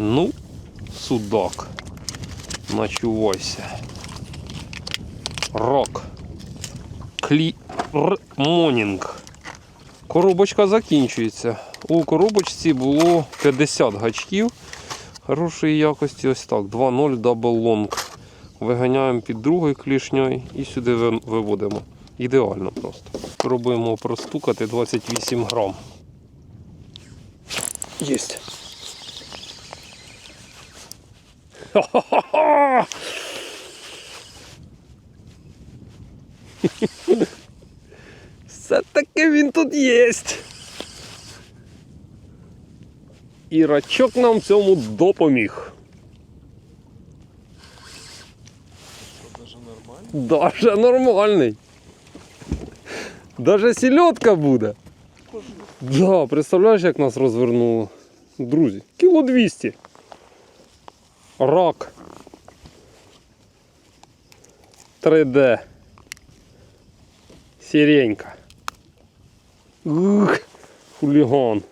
Ну, судак. Начувайся. Рок. Клі... Р... Монінг. Коробочка закінчується. У коробочці було 50 гачків хорошої якості. Ось так. 2.0 Double Long. Виганяємо під другою клішньою і сюди виводимо. Ідеально просто. Пробуємо простукати 28 грам. Єсть. Ха-ха-ха! Все-таки він тут єсть. І рачок нам в цьому допоміг. Даже нормально. Даже нормальний. Даже сільотка буде. Да, представляєш, як нас розвернуло. Друзі, кіло 200. Рак. 3D. Сіренька. Ух, хуліган.